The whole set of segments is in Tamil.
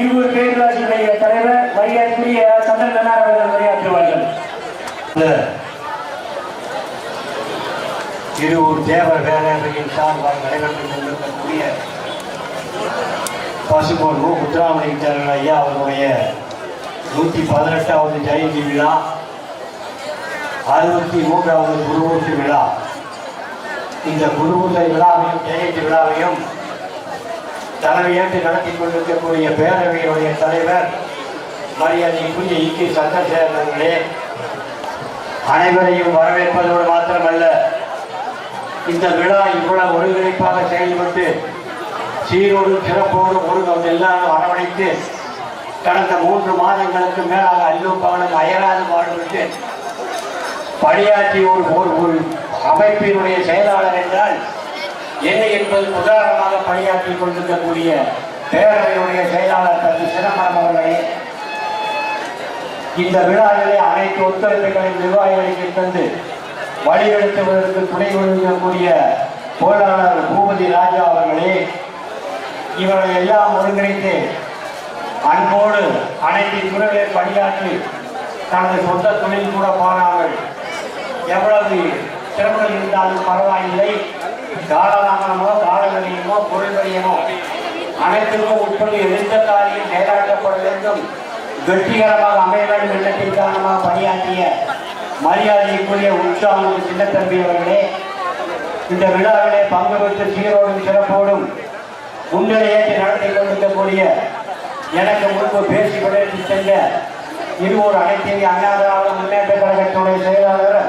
இருபது பேரூராட்சியுடைய தலைவர் மரியாதைக்குரிய சந்தன் கண்ணார் அவர்கள் உரையாற்றுவார்கள். இந்த இருவூர் தேவர் பேரவையின் சார்பாக நடைபெற்றுக் கொண்டிருக்கக்கூடிய பசுபோன் மு முத்துராமலிங்கத்தரன் ஐயா அவருடைய நூற்றி பதினெட்டாவது ஜெயந்தி விழா அறுபத்தி மூன்றாவது குருவூர்த்தி விழா. இந்த குருவூர்த்தி விழாவையும் ஜெயந்தி விழாவையும் தலைமையேற்று நடத்தி கொண்டிருக்கக்கூடிய பேரவையினுடைய தலைவர் மரியாதைக்குரிய இக்கி சந்திரசேகரே அனைவரையும் வரவேற்பதோடு மாத்திரமல்ல இந்த விழா இவ்வளவு ஒருங்கிணைப்பாக செயல்பட்டு சீரோடும் சிறப்போடும் ஒருங்கம் எல்லாரும் அரவணைத்து கடந்த மூன்று மாதங்களுக்கு மேலாக அல்லும் அயராது பாடுபட்டு பணியாற்றி ஒரு ஒரு அமைப்பினுடைய செயலாளர் என்றால் என்னை என்பது உதாரணமாக பணியாற்றிக் கொண்டிருக்கக்கூடிய பேரவையுடைய செயலாளர் தம்பி சிதம்பரம் அவர்களே இந்த விழாவிலே அனைத்து ஒத்துழைப்புகளையும் நிர்வாகிகளுக்கு தந்து வழிநடத்துவதற்கு துணை புரியக்கூடிய பொருளாளர் பூபதி ராஜா அவர்களே இவர்களை எல்லாம் ஒருங்கிணைத்து அன்போடு அனைத்து துறைகளை பணியாற்றி தனது சொந்த தொழில் கூட பாராமல் எவ்வளவு திறமைகள் இருந்தாலும் பரவாயில்லை. காலதாமனமோ காலநிலையமோ பொருள்வரியமோ அனைத்திற்கும் உட்பட்டு எந்த காரியம் செயலாற்றப்பட வேண்டும். வெற்றிகரமாக அமைய வேண்டும் எண்ணத்தின் காரணமாக பணியாற்றிய மரியாதைக்குரிய உற்சாகம் சின்னத்தம்பி அவர்களே இந்த விழாவிலே பங்கு பெற்று சீரோடும் சிறப்போடும் முன்னிலையேற்றி நடத்தி கொண்டிருக்கக்கூடிய எனக்கு முன்பு பேசி கொண்டு சென்ற இருவர் அனைத்திய அண்ணா திராவிட முன்னேற்ற கழகத்துடைய செயலாளர்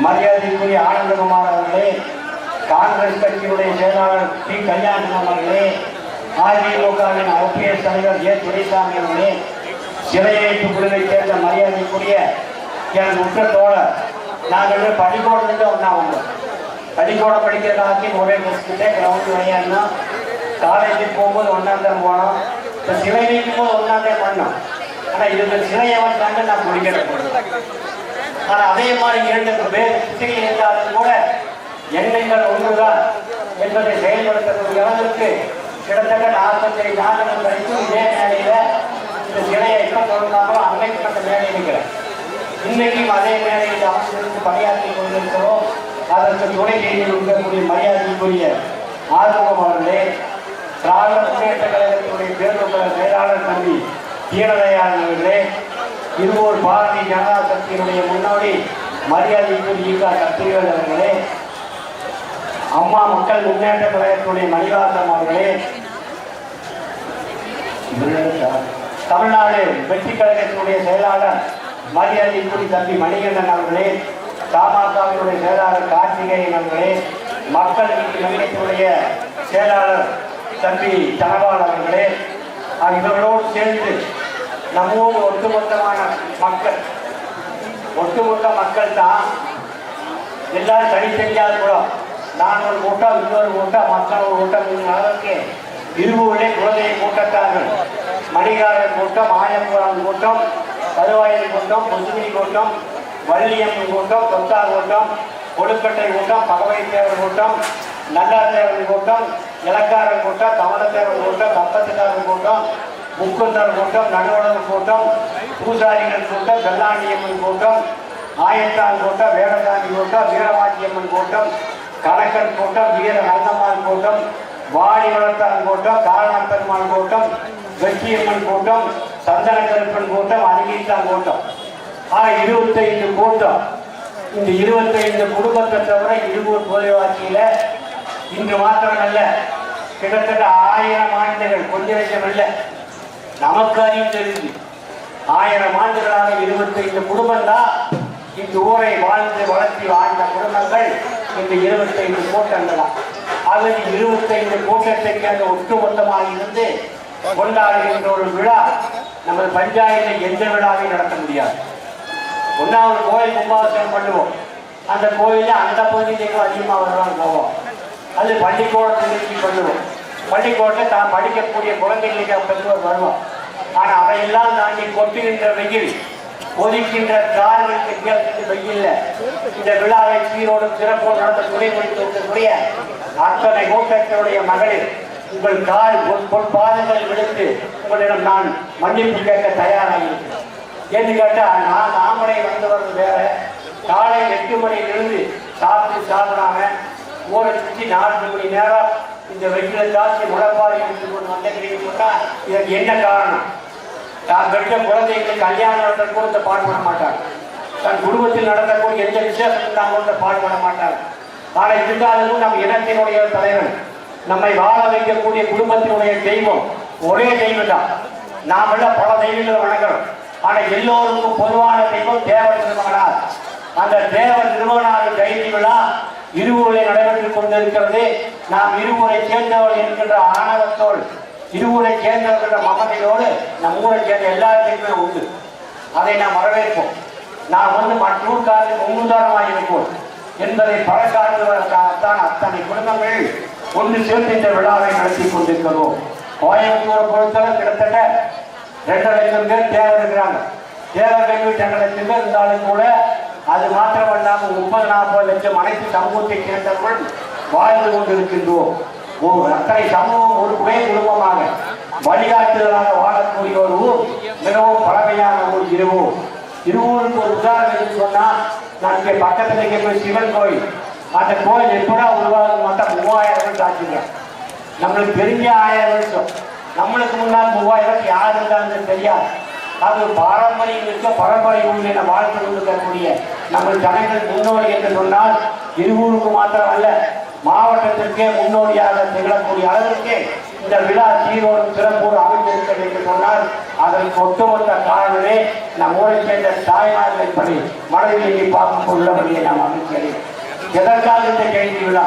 மரியாதைக்குரிய ஆனந்தகுமார் அவர்களே காங்கிரஸ் கட்சியுடைய செயலாளர் பி. கல்யாணம் அவர்களே அதிமுகவின் ஐபிஎஸ் தலைவர் ஏ. துரைசாமி அவர்களே சிறையமைப்பு குழுவை சேர்ந்த மரியாதைக்குரிய எனது உற்ற தோழர் நாங்கள் பள்ளிக்கூடத்துலேருந்து ஒன்றா வந்தோம். பள்ளிக்கூடம் படிக்கிற காலத்தையும் ஒரே முடிச்சுட்டே கிரவுண்டு விளையாடணும் காலேஜுக்கு போகும்போது ஒன்றாம் தான் போனோம். இப்போ சிலை வைக்கும் போது ஒன்றாம் தான் பண்ணோம். ஆனால் இதுக்கு சிலையை வந்தாங்க நான் முடிக்கிறேன் ஆனால் அதே மாதிரி இரண்டு பேர் சிறை இருந்தாலும் கூட எண்ணங்கள் ஒன்றுதான் என்பதை செயல்படுத்தக்கூடிய அளவிற்கு கிட்டத்தட்ட நாற்பத்தைந்து ஆண்டுகள் வரைக்கும் இதே மேடையில் இந்த சிலையை எப்போ தொடர்ந்தாலும் அமைக்கப்பட்ட அந்த மேடை இருக்கிறேன் இன்னைக்கும் அதே மேடையில் அமர்ந்திருந்து பணியாற்றி கொண்டிருக்கிறோம். அதற்கு துணை செய்தியில் இருக்கக்கூடிய மரியாதைக்குரிய ஆர்வம் அவர்களே திராவிட முன்னேற்ற கழகத்தினுடைய தேர்தல் செயலாளர் தம்பி தீனதயாளன் அவர்களே இருவோர் பாரதிய ஜனதா சக்தியினுடைய முன்னோடி மரியாதைக்குரிய ஈகா சக்திவேல் அவர்களே அம்மா மக்கள் முன்னேற்ற கழகத்துடைய மணிவாசம் அவர்களே. தமிழ்நாடு வெற்றி கழகத்தினுடைய செயலாளர் மரியாதைக்குரிய தம்பி மணிகண்டன் அவர்களே தமாகவினுடைய செயலாளர் கார்த்திகேயன் அவர்களே மக்கள் நீதி மையத்தினுடைய செயலாளர் தம்பி தனபால் அவர்களே இவர்களோடு சேர்ந்து நம்மோடு ஒட்டுமொத்தமான மக்கள் ஒட்டுமொத்த மக்கள் தான் எல்லாரும் தனித்தனியாக கூட நான் ஒரு கூட்டம் இன்னொரு கூட்டம் மற்றொரு கூட்டம் இந்த அளவுக்கு இருவூரிலே குழந்தை கூட்டத்தார்கள். மணிகாரன் கூட்டம் ஆயம்புரம் கூட்டம் கருவாயல் கூட்டம் பொதுமணி கூட்டம் வள்ளியம்மன் கூட்டம் கொத்தா கூட்டம் கொழுக்கட்டை கூட்டம் பகவை தேவர் கூட்டம் நல்லார் தேவர் கூட்டம் இலக்காரன் கூட்டம் கமலத்தேவர் கூட்டம் கப்பத்துக்காரன் கூட்டம் முக்குந்தர் கூட்டம் நடுவணர் கூட்டம் பூசாரிகள் கூட்டம் வெள்ளாண்டியம்மன் கூட்டம் ஆயத்தான் கூட்டம் வேடதாண்டி கூட்டம் வீரவாக்கியம்மன் கூட்டம் கணக்கன் கூட்டம் வீர நந்தம்மாள் கூட்டம் வாடி வளர்த்தான் கூட்டம் காரணம் கூட்டம் வெற்றியம்மன் கூட்டம் சந்தன கருப்பன் கூட்டம் அருகீத்தான் கூட்டம். ஆக இருபத்தைந்து கூட்டம். இந்த இருபத்தைந்து குடும்பத்தை தவிர இருபூர் பொதுவாட்சியில இன்று மாத்திரமல்ல கிட்டத்தட்ட ஆயிரம் ஆண்டுகள் கொஞ்சம் லட்சம் இல்லை நமக்கு அறிவு ஆயிரம் ஆண்டுகளாக இருபத்தைந்து குடும்பம் தான் இந்த ஊரை வாழ்ந்து வளர்த்தி வாழ்ந்த குடும்பங்கள். இந்த இருபத்தைந்து கோட்டங்களா ஆகவே இருபத்தைந்து கோட்டத்தைக்கு அந்த ஒட்டுமொத்தமாக இருந்து கொண்டாடுகின்ற ஒரு விழா நமது பஞ்சாயத்தில் எந்த விழாவையும் நடத்த முடியாது. ஒன்றாவது கோயில் கும்பாபிஷேகம் பண்ணுவோம். அந்த கோயிலில் அந்த பகுதிக்கு அதிகமாக வருவாங்க போவோம். அது பள்ளிக்கூடத்தை நிறுத்தி பண்ணுவோம். பள்ளிக்கூடத்தில் தான் படிக்கக்கூடிய குழந்தைகளுக்கு பெற்றோர் வருவோம் ஆனால் அதையெல்லாம் தாண்டி கொட்டுகின்ற வெயில் கொதிக்கின்ற கால்களுக்கு கேட்கின்ற வெயில்ல. இந்த விழாவை சீரோடும் சிறப்போடு நடத்த துணை முடித்து இருக்கக்கூடிய அத்தனை கூட்டத்தினுடைய மகளிர் உங்கள் கால் பொன் பொன் பாதங்கள் விடுத்து உங்களிடம் நான் மன்னிப்பு கேட்க தயாராக இருக்கிறேன் கேட்டால் கேட்டா நான் ஆம்பளை வந்தவர்கள் வேற. காலை எட்டு மணியிலிருந்து சாப்பிட்டு சாப்பிடாம ஊரை சுற்றி நாலு மணி நேரம் இந்த வெற்றில காட்சி முளைப்பாரி எடுத்து கொண்டு வந்திருக்கீங்க இதற்கு என்ன காரணம்? தான் பெற்ற குழந்தைகளுக்கு கல்யாணம் நடந்த கூட இந்த பாடுபட மாட்டார். தன் குடும்பத்தில் நடக்கக்கூடிய எந்த விசேஷம் இருந்தாலும் இந்த பாடுபட மாட்டார். ஆனால் இருந்தாலும் நம் இனத்தினுடைய தலைவன் நம்மை வாழ வைக்கக்கூடிய குடும்பத்தினுடைய தெய்வம் ஒரே தெய்வம் தான் நாமெல்லாம் பல தெய்வங்களை வணங்குறோம். ஆனால் எல்லோருக்கும் பொதுவான தெய்வம் தேவ திருமகனார். அந்த தேவ திருமகனார் கைதி விழா இருமுறை நடைபெற்றுக் கொண்டிருக்கிறது. நாம் இருவரை சேர்ந்தவர்கள் என்கின்ற ஆணவத்தோடு இருவரை ஊரை என்ற மகனோடு நம் ஊரை சேர்ந்த எல்லாத்தையுமே உண்டு. அதை நாம் வரவேற்போம். நாம் வந்து மற்றூர்காரில் முன்னுதாரணமாக இருப்போம். என்பதை பழக்காட்டுவதற்காகத்தான் அத்தனை குடும்பங்கள் ஒன்று சேர்ந்து இந்த விழாவை நடத்தி கொண்டிருக்கிறோம். கோயம்புத்தூரை பொறுத்தவரை கிட்டத்தட்ட ரெண்டு லட்சம் பேர் தேவர் இருக்கிறாங்க. தேவர் கல்வி ரெண்டு லட்சம் பேர் இருந்தாலும் கூட அது மாத்திரமல்லாமல் முப்பது நாற்பது லட்சம் அனைத்து சமூகத்தை சேர்ந்தவர்கள் வாழ்ந்து கொண்டிருக்கின்றோம். அத்தனை சமூகம் ஒரு ஒரே குடும்பமாக வழிகாட்டுதலாக வாழக்கூடிய ஒரு ஊர் மிகவும் பழமையான ஊர் இருவூர் இருவூருக்கு ஒரு உதாரணம் எதுன்னு சொன்னா நான் இங்கே பக்கத்தில் இருக்கக்கூடிய சிவன் கோயில் அந்த கோயில் எப்படா உருவாக மொத்தம் மூவாயிரம் வருஷம் ஆச்சுங்க. நம்மளுக்கு தெரிஞ்ச ஆயிரம் வருஷம். நம்மளுக்கு முன்னால் மூவாயிரம் யார் இருந்தாலும் தெரியாது. அது பாரம்பரியம் இருக்க பரம்பரை ஊர் என வாழ்த்து கொண்டிருக்கக்கூடிய நம்ம ஜனங்கள் முன்னோடி என்று சொன்னால் இருவூருக்கு மாத்திரம் அல்ல மாவட்டத்திற்கே முன்னோடியாக திகழக்கூடிய அளவிற்கு இந்த விழா சீரோடு சிறப்போடு அமைந்திருக்கிறது என்று சொன்னால் அதற்கு ஒட்டுமொத்த காரணமே நம் ஊரை சேர்ந்த தாய்மார்கள் பற்றி மனதில் எண்ணி பார்க்கும் உள்ளபடியை நாம் அமைக்கிறேன் எதற்காக இந்த கேள்வி விழா?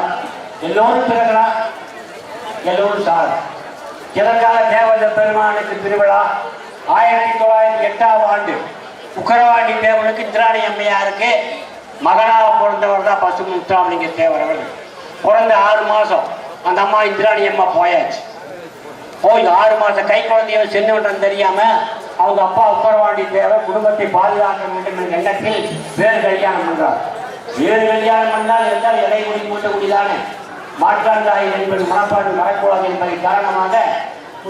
எல்லோரும் பிறகுலாம் எல்லோரும் சார். எதற்காக தேவந்த பெருமானுக்கு திருவிழா? ஆயிரத்தி தொள்ளாயிரத்தி எட்டாம் ஆண்டு உக்கரவாண்டி தேவனுக்கு இந்திராணி அம்மையாருக்கு மகனாக பிறந்தவர் தான் பசு முத்துராமலிங்க தேவர் அவர்கள். பிறந்த ஆறு மாசம். அந்த அம்மா இந்திராணி அம்மா போயாச்சு. போய் ஆறு மாசம் கை குழந்தைய சென்றுவிட்டோம் தெரியாம அவங்க அப்பா உத்தரவாண்டி தேவை குடும்பத்தை பாதுகாக்க வேண்டும் என்ற எண்ணத்தில் வேறு கல்யாணம் பண்றார். வேறு கல்யாணம் பண்ணால் என்றால் எதை முடி மூட்டக்கூடியதானே மாற்றாந்தாய் என்பது மனப்பாடு வரக்கூடாது என்பதை காரணமாக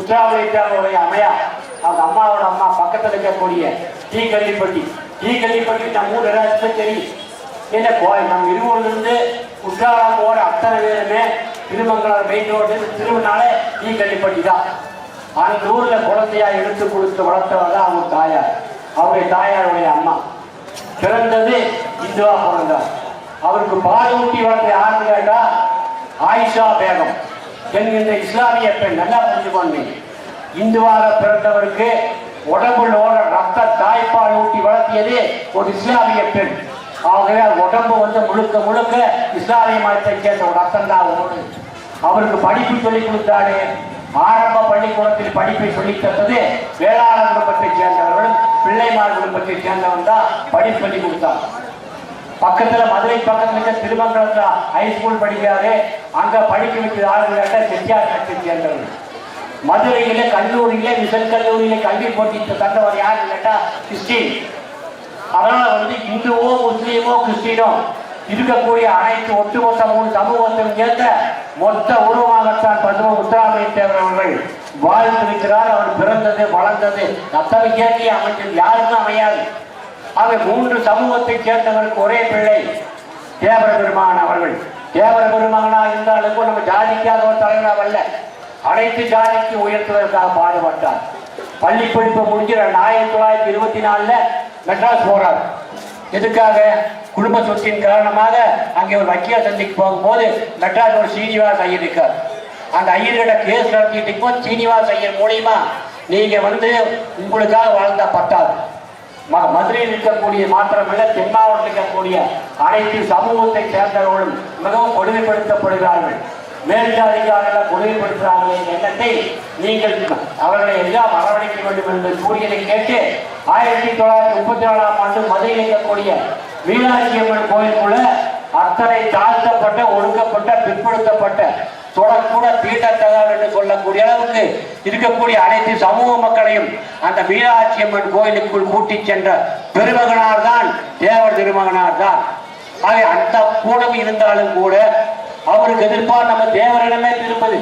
உத்தராவளித்தாவுடைய அம்மையா அவங்க அம்மாவோட அம்மா பக்கத்தில் இருக்கக்கூடிய டீ கள்ளிப்பட்டி டீ கள்ளிப்பட்டி நம்ம ஊர் எல்லாத்துக்கும் தெரியும். என்ன கோயில்? நம்ம இருவூர்லேருந்து குற்றாலம் அத்தனை பேருமே திருமங்கலம் மெயின் ரோடு திருவண்ணாலே நீ கள்ளிப்பட்டி தான். அந்த ஊரில் குழந்தையா எடுத்து கொடுத்து வளர்த்தவர் தான் அவங்க தாயார். அவருடைய தாயாருடைய அம்மா. பிறந்தது இந்துவா பிறந்தார் அவருக்கு பால் ஊட்டி வளர்ந்த யாருன்னு கேட்டா ஆயிஷா பேகம். என்கின்ற இஸ்லாமிய பெண் நல்லா புரிஞ்சுக்கோங்க. இந்துவாக பிறந்தவருக்கு உடம்புல ரத்த தாய்ப்பால் ஊட்டி வளர்த்தியது ஒரு இஸ்லாமிய பெண் ஆகவே அது உடம்பு வந்து முழுக்க முழுக்க இஸ்லாமிய மதத்தை சேர்ந்த ஒரு ரத்தம் தான் அவருக்கு படிப்பு சொல்லிக் கொடுத்தாரு. ஆரம்ப பள்ளிக்கூடத்தில் படிப்பை சொல்லித் தந்தது வேளாண் குடும்பத்தைச் சேர்ந்தவர்களும் பிள்ளைமார் குடும்பத்தைச் சேர்ந்தவன் தான் படிப்பு சொல்லி கொடுத்தார் பக்கத்துல மதுரை பக்கத்துல இருக்க திருமங்கலத்துல ஹை ஸ்கூல் படிக்கிறாரு. அங்க படிக்க வைக்கிற ஆளுநர்கிட்ட செட்டியார் கட்சி சேர்ந்தவர்கள் மதுரையில கல்லூரியில மிசல் கல்லூரியில கல்வி போட்டி தந்தவர் யாருன்னு கேட்டா கிறிஸ்டின். அதனால வந்து இந்துவோ முஸ்லீமோ கிறிஸ்டினோ இருக்கக்கூடிய அனைத்து ஒட்டுமொத்தமும் மூணு சமூகத்தையும் மொத்த உருவமாகத்தான் பசும முத்துராமலிங்க தேவர் அவர்கள் வாழ்ந்திருக்கிறார். அவர் பிறந்தது வளர்ந்தது அத்தனை கேள்வி அமைச்சர் யாருக்கும் அமையாது. ஆக மூன்று சமூகத்தை சேர்ந்தவருக்கு ஒரே பிள்ளை தேவர பெருமான் அவர்கள். தேவர பெருமானா இருந்தாலும் நம்ம ஜாதிக்காக ஒரு தலைவராக அல்ல. அனைத்து ஜாதிக்கு உயர்த்துவதற்காக பாடுபட்டார். பள்ளி படிப்பை முடிஞ்சு ஆயிரத்தி தொள்ளாயிரத்தி இருபத்தி நாலுல மெட்ராஸ் போறார். எதுக்காக? குடும்ப சொத்தின் காரணமாக அங்கே ஒரு வக்கீல சந்திக்கு போகும்போது மெட்ராஸ் ஒரு சீனிவாஸ் ஐயர் இருக்கார். அந்த ஐயர்கிட்ட கேஸ் நடத்திட்டு இருக்கும்போது சீனிவாஸ் ஐயர் மூலியமா நீங்க வந்து உங்களுக்காக வாழ்ந்தா பத்தாது ம- மதுரையில் இருக்கக்கூடிய மாத்திரமல்ல தென் மாவட்டத்தில் இருக்கக்கூடிய அனைத்து சமூகத்தை சேர்ந்தவர்களும் மிகவும் கொடுமைப்படுத்தப்படுகிறார்கள். மேல்ஜாதிக்காரர்கள் கொடுமைப்படுத்துகிறார்கள் என்ற எண்ணத்தை நீங்கள் அவர்களை எல்லாம் வரவழைக்க வேண்டும் என்று கூறியதை கேட்டு ஆயிரத்தி தொள்ளாயிரத்தி முப்பத்தி நாலாம் ஆண்டு மதுரையில் இருக்கக்கூடிய மீனாட்சி அம்மன் கோயிலுக்குள்ள அத்தனை தாழ்த்தப்பட்ட ஒடுக்கப்பட்ட பிற்படுத்தப்பட்ட தொடக்கூட தீண்டத்தகார் என்று சொல்லக்கூடிய அளவுக்கு இருக்கக்கூடிய அனைத்து சமூக மக்களையும் அந்த மீனாட்சி அம்மன் கோயிலுக்குள் கூட்டிச் சென்ற பெருமகனார் தான் தேவர் திருமகனார் தான். ஆகவே அந்த கூடம் இருந்தாலும் கூட அவருக்கு எதிர்ப்பார் நம்ம தேவரிடமே திரும்புது.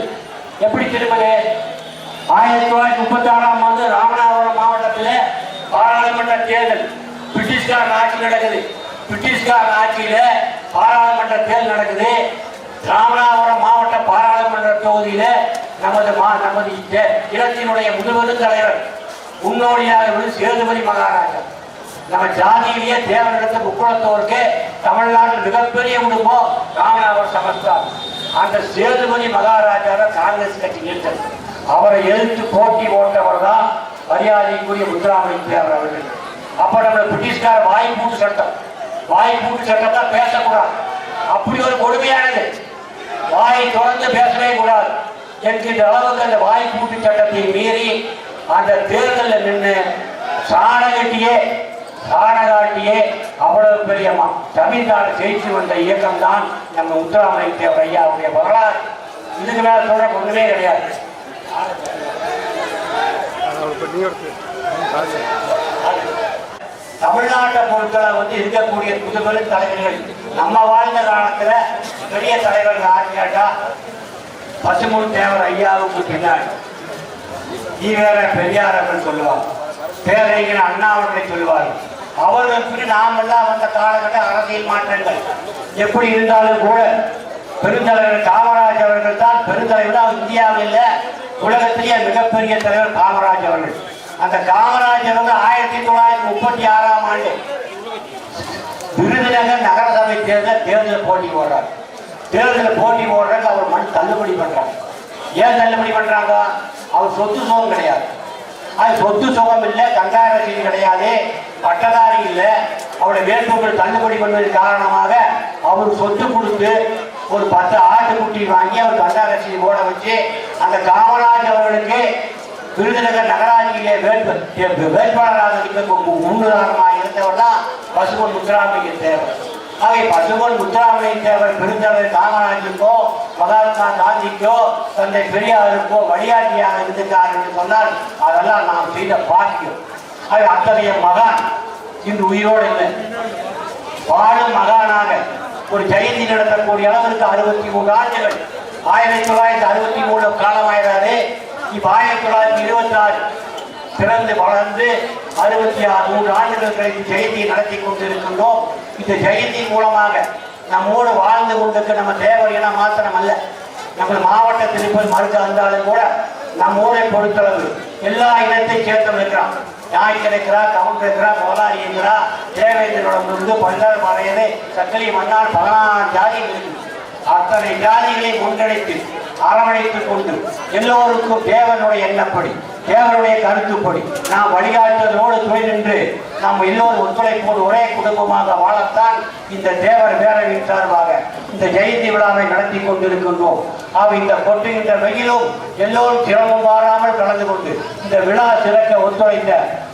எப்படி திரும்புது? ஆயிரத்தி தொள்ளாயிரத்தி முப்பத்தி ஆறாம் ஆண்டு ராமநாதபுரம் மாவட்டத்தில் பாராளுமன்ற தேர்தல் பிரிட்டிஷ்காரன் ஆட்சி நடக்குது. பிரிட்டிஷ்கார் ஆட்சியில பாராளுமன்ற தேர்தல் நடக்குது. ராமநாதபுரம் மாவட்ட பாராளுமன்ற தொகுதியில நமது மா நமது இனத்தினுடைய முதல்வர் தலைவர் முன்னோடியாக இருந்து சேதுபதி மகாராஜா. நம்ம ஜாதியிலேயே தேவனிடத்து முக்குளத்தோருக்கு தமிழ்நாட்டில் மிகப்பெரிய குடும்பம் ராமநாதபுரம் சமஸ்தா அந்த சேதுபதி மகாராஜா காங்கிரஸ் கட்சி நிறுத்தது அவரை எதிர்த்து போட்டி போட்டவர் தான் மரியாதைக்குரிய முத்துராமலிங்க தேவர் அவர்கள். அப்ப நம்ம பிரிட்டிஷ்கார வாய்ப்பு சட்டம். வாய் பூட்டு சட்டம் தான் பேசக்கூடாது. அப்படி ஒரு கொடுமையானது. வாயை திறந்து பேசவே கூடாது. என்கின்ற அளவுக்கு அந்த வாய் பூட்டு சட்டத்தை மீறி அந்த தேர்தலில் நின்று சாணகட்டியே சாணகாட்டியே அவ்வளவு பெரிய தமிழ்நாடு ஜெயிச்சு வந்த இயக்கம் தான் நம்ம முத்துராமலிங்க தேவர் ஐயாவுடைய வரலாறு. இதுக்கு மேல சொல்ற ஒண்ணுமே கிடையாது. தமிழ்நாட்டை பொறுத்தவரை வந்து தலைவர்கள். நம்ம வாழ்ந்த காலத்துல பெரிய தலைவர்கள் யாரு கேட்டா பசுமூன் தேவர் ஐயாவுக்கு பின்னாடி. ஈவேர பெரியார் அவர்கள் சொல்லுவார் பேரறிஞர் அண்ணா அவர்களை சொல்லுவார். அவர்களுக்கு நாமெல்லாம் வந்த காலகட்ட அரசியல் மாற்றங்கள். எப்படி இருந்தாலும் கூட பெருந்தலைவர் காமராஜ் அவர்கள் தான் பெருந்தலைவர் இந்தியாவில் இல்ல உலகத்திலேயே மிகப்பெரிய தலைவர் காமராஜ் அவர்கள். அந்த காமராஜ் அவர்கள் ஆயிரத்தி தொள்ளாயிரத்தி முப்பத்தி ஆறாம் ஆண்டு விருதுநகர் நகரசபை தேர்தல் தேர்தல் போட்டி போடுறார் தேர்தல் போட்டி போடுறதுக்கு அவர் மண் தள்ளுபடி பண்றாங்க. ஏன் தள்ளுபடி பண்றாங்க? அவர் சொத்து சுகம் கிடையாது. அது சொத்து சுகம் இல்லை கங்கார ரசீது கிடையாது பட்டதாரி இல்லை. அவருடைய வேட்புகள் தள்ளுபடி பண்ணுவதன் காரணமாக அவர் சொத்து கொடுத்து ஒரு பத்து ஆட்டுக்குட்டி வாங்கி அவர் கங்கார ரசீது போட வச்சு அந்த காமராஜ் அவர்களுக்கு விருதுநகர் நகராட்சியிலே வேட்பு வேட்பாளராக இருக்க முன்னுதாரணமாக இருந்தவர் தான் பசுமன் முத்துராமலிங்க தேவர். ஆகவே பசுமன் முத்துராமலிங்க தேவர் பெருந்தலைவர் காமராஜுக்கோ மகாத்மா காந்திக்கோ தந்தை பெரியாருக்கோ வழிகாட்டியாக இருந்திருக்கார் என்று சொன்னால் அதெல்லாம் நாம் செய்த பாக்கியம். ஆகவே அத்தகைய மகான் இன்று உயிரோடு இல்லை. வாழும் மகானாக ஒரு ஜெயந்தி நடத்தக்கூடிய அளவிற்கு அறுபத்தி மூணு ஆண்டுகள். ஆயிரத்தி தொள்ளாயிரத்தி அறுபத்தி மூணு காலமாயிறாரு ஆயிரத்தி தொள்ளாயிரத்தி இருபத்தி ஆறு பிறந்து வளர்ந்து அறுபத்தி ஆறு மூன்று ஆண்டுகள் கழித்து ஜெயந்தியை நடத்தி கொண்டிருக்கின்றோம். இந்த ஜெயந்தி மூலமாக நம்மோடு வாழ்ந்து கொண்டிருக்க நம்ம தேவர் என மாத்திரம் அல்ல நம்ம மாவட்டத்தில் இருப்பது மறுத்து வந்தாலும் கூட நம்ம ஊரை பொறுத்தளவு எல்லா இனத்தையும் சேர்த்து இருக்கிறான். நாய் கிடைக்கிறா? கவுன் இருக்கிறா? கோலாரி இருக்கிறா? தேவேந்திரோட இருந்து பல்லார் மறையது சக்கலி மன்னார் பதினாறு ஜாதிகள் இருக்கு அத்தனை ஜாதிகளை முன்னெடுத்து அரவணைத்துக் கொண்டு எல்லோருக்கும் தேவனுடைய எண்ணப்படி தேவனுடைய கருத்துப்படி நாம் வழிகாட்டுவதோடு துணை நின்று நாம் எல்லோரும் ஒத்துழைப்போடு ஒரே குடும்பமாக வாழத்தான் இந்த தேவர் பேரவையின் சார்பாக இந்த ஜெயந்தி விழாவை நடத்தி கொண்டிருக்கின்றோம். ஆக இந்த கொட்டுகின்ற வெயிலும் எல்லோரும் சிரமம் மாறாமல் கலந்து கொண்டு இந்த விழா சிறக்க ஒத்துழைத்த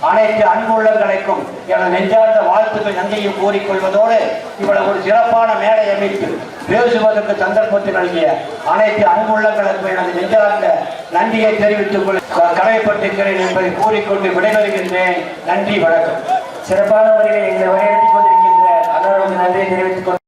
அனைத்து அன்புள்ளங்களுக்கும் எனது நெஞ்சார்ந்த வாழ்த்துக்கள் நன்றியும் கூறிக்கொள்வதோடு இவ்வளவு ஒரு சிறப்பான மேடை அமைத்து பேசுவதற்கு சந்தர்ப்பத்தை நல்கிய அனைத்து அன்புள்ளங்களுக்கும் எனது நெஞ்சார்ந்த நன்றியை தெரிவித்துக் கொள்ள கடமைப்பட்டிருக்கிறேன் என்பதை கூறிக்கொண்டு விடைபெறுகின்றேன். நன்றி வணக்கம். சிறப்பான முறையில் எங்களை வரையறுத்துக் கொண்டு அண்ணாவுக்கு நன்றியை தெரிவித்துக் கொண்டு